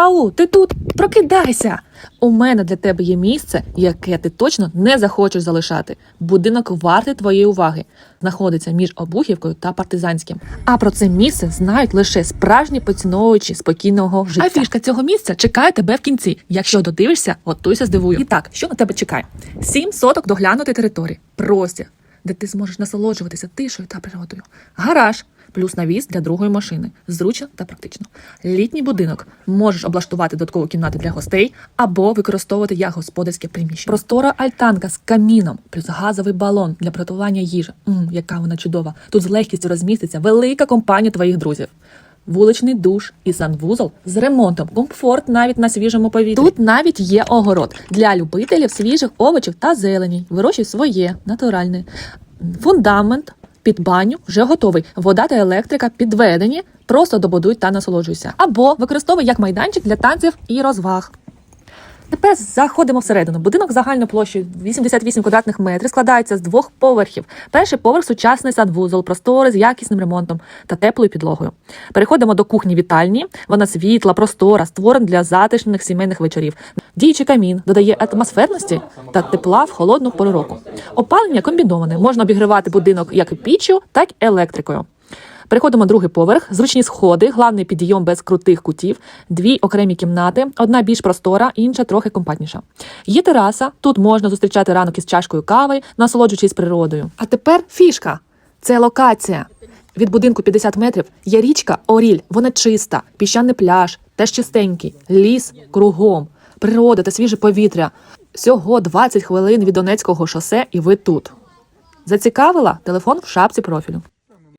Ау, ти тут? Прокидайся! У мене для тебе є місце, яке ти точно не захочеш залишати. Будинок вартий твоєї уваги. Знаходиться між Обухівкою та Партизанським. А про це місце знають лише справжні поціновувачі спокійного життя. А фішка цього місця чекає тебе в кінці. Якщо додивишся, готуйся здивую. І так, що на тебе чекає? Сім соток доглянути території, простір, де ти зможеш насолоджуватися тишою та природою. Гараж. Плюс навіс для другої машини. Зручно та практично. Літній будинок можеш облаштувати додаткову кімнату для гостей або використовувати як господарське приміщення. Простора альтанка з каміном, плюс газовий балон для приготування їжі. Мм, яка вона чудова. Тут з легкістю розміститься велика компанія твоїх друзів. Вуличний душ і санвузол з ремонтом, комфорт навіть на свіжому повітрі. Тут навіть є огород для любителів свіжих овочів та зелені. Вирощуй своє, натуральне. Фундамент під баню вже готовий. Вода та електрика підведені. Просто добудуй та насолоджуйся. Або використовуй як майданчик для танців і розваг. Тепер заходимо всередину. Будинок загальною площею 88 квадратних метрів складається з двох поверхів. Перший поверх сучасний садвузол, простори з якісним ремонтом та теплою підлогою. Переходимо до кухні вітальні. Вона світла, простора, створена для затишних сімейних вечорів. Діючий камін додає атмосферності та тепла в холодну пору року. Опалення комбіноване. Можна обігрівати будинок як піччю, так і електрикою. Переходимо другий поверх, зручні сходи, главний підйом без крутих кутів, дві окремі кімнати, одна більш простора, інша трохи компактніша. Є тераса, тут можна зустрічати ранок із чашкою кави, насолоджуючись природою. А тепер фішка це локація. Від будинку 50 метрів є річка Оріль, вона чиста, піщаний пляж, теж чистенький, ліс кругом, природа та свіже повітря. Всього 20 хвилин від Донецького шосе, і ви тут. Зацікавила? Телефон в шапці профілю.